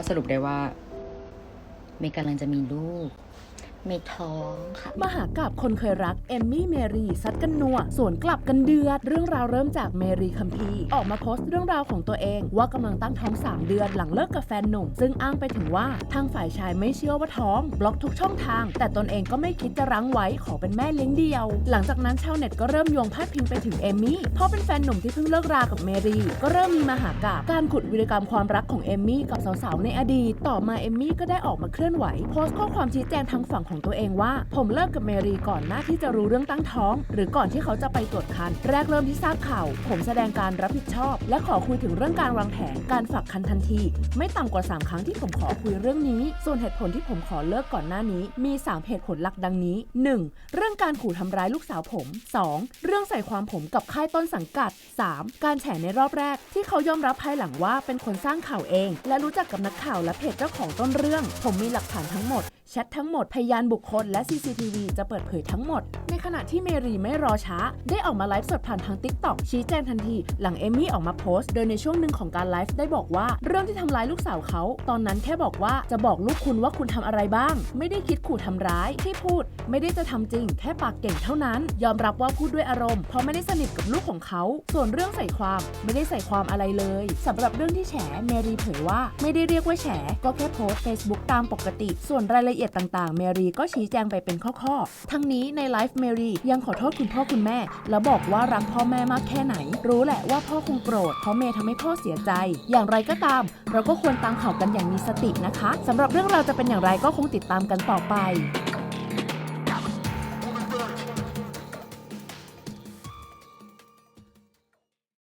ก็สรุปได้ว่าเมย์กำลังจะมีลูก เมย์ท้องค่ะ มหากาบคนเคยรักเอมมี่เมรีซัดกันนัวสวนกลับกันเดือด เรื่องราวเริ่มจากเมรีคัมพีออกมาโพสต์เรื่องราวของตัวเอง ว่ากำลังตั้งท้อง 3 เดือนหลังเลิกกับแฟนหนุ่ม ซึ่งอ้างไปถึงว่าทางฝ่ายชายไม่เชื่อว่าท้อง บล็อกทุกช่องทาง แต่ตนเองก็ไม่คิดจะรั้งไว้ขอเป็นแม่เลี้ยงเดียว หลังจากนั้นชาวเน็ตก็เริ่มโยงพาดพิงไปถึงเอมมี่เพราะเป็นแฟนหนุ่มที่เพิ่งเลิกรากับเมรีก็เริ่มมีมหากาบการขุดวิรกรรมความรักของเอมมี่กับสาวๆในอดีตต่อมาเอมมี่ก็ได้ออกมาเคลื่อนไหวโพสต์ข้อความชี้แจงทางฝั่งของตัวเองว่า ผมเลิกกับเมรีก่อนหน้าที่จะรู้เรื่องตั้งท้อง หรือก่อนที่เขาจะไปตรวจคัน แรกเริ่มที่ทราบข่าว ผมแสดงการรับผิดชอบ และขอคุยถึงเรื่องการวางแผนการฝากคันทันที ไม่ต่ำกว่า 3 ครั้งที่ผมขอคุยเรื่องนี้ ส่วนเหตุผลที่ผมขอเลิกก่อนหน้านี้ มี 3 เหตุผลหลักดังนี้ 1. เรื่องการขู่ทำร้ายลูกสาวผม 2. เรื่องใส่ความผมกับค่ายต้นสังกัด 3. การแฉในรอบแรก ที่เขายอมรับภายหลังว่าเป็นคนสร้างข่าวเอง และรู้จักกับนักข่าวและเพจเจ้าของต้นเรื่อง ผมมีหลักฐานทั้งหมดแชททั้งหมดพยานบุคคลและ CCTV จะเปิดเผยทั้งหมด ในขณะที่เมรีไม่รอช้า ได้ออกมาไลฟ์สดผ่านทาง TikTok ชี้แจงทันที หลังเอมมี่ออกมาโพสต์ โดยในช่วงหนึ่งของการไลฟ์ได้บอกว่า เรื่องที่ทำร้ายลูกสาวเขา ตอนนั้นแค่บอกว่าจะบอกลูกคุณว่าคุณทำอะไรบ้าง ไม่ได้คิดขู่ทำร้ายที่พูด ไม่ได้จะทำจริง แค่ปากเก่งเท่านั้น ยอมรับว่าพูดด้วยอารมณ์เพราะไม่ได้สนิทกับลูกของเขา ส่วนเรื่องใส่ความไม่ได้ใส่ความอะไรเลยสำหรับเรื่องที่แฉเมรีเผยว่า ไม่ได้เรียกว่าแฉก็แค่โพสต์ Facebook ตามปกติ ส่วนรายละเอียดต่างๆเมรีก็ชี้แจงไปเป็นข้อๆ ทั้งนี้ในไลฟ์เมรียังขอโทษคุณพ่อคุณแม่ แล้วบอกว่ารักพ่อแม่มากแค่ไหน รู้แหละว่าพ่อคงโกรธเพราะเมย์ทำให้พ่อเสียใจ อย่างไรก็ตาม เราก็ควรตามข่าวกันอย่างมีสตินะคะสำหรับเรื่องราวจะเป็นอย่างไรก็คงติดตามกันต่อไป